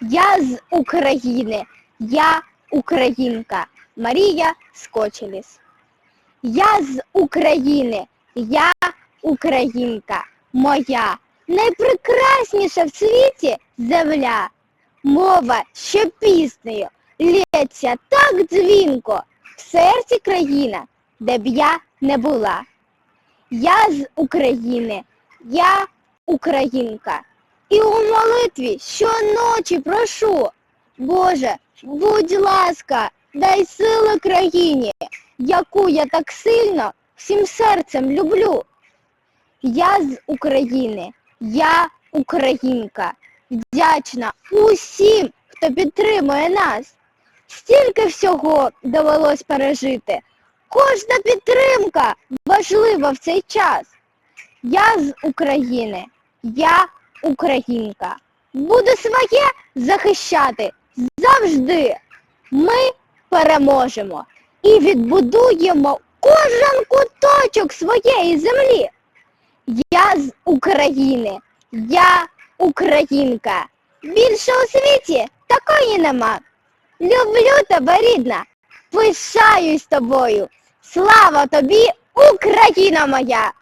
Я з України, я українка. Марія Скочеліс. Я з України, я українка, моя найпрекрасніша в світі земля. Мова, що піснею лється так дзвінко, в серці країна, де б я не була. Я з України, я українка. І у молитві щоночі прошу, Боже, будь ласка, дай сили країні, яку я так сильно всім серцем люблю. Я з України, я українка, вдячна усім, хто підтримує нас. Стільки всього довелось пережити. Кожна підтримка важлива в цей час. Я з України, я українка. Буду своє захищати завжди. Ми переможемо і відбудуємо кожен куточок своєї землі. Я з України, я українка. Більше у світі такої нема. Люблю тебе, рідна, пишаюсь тобою. Слава тобі, Україна моя!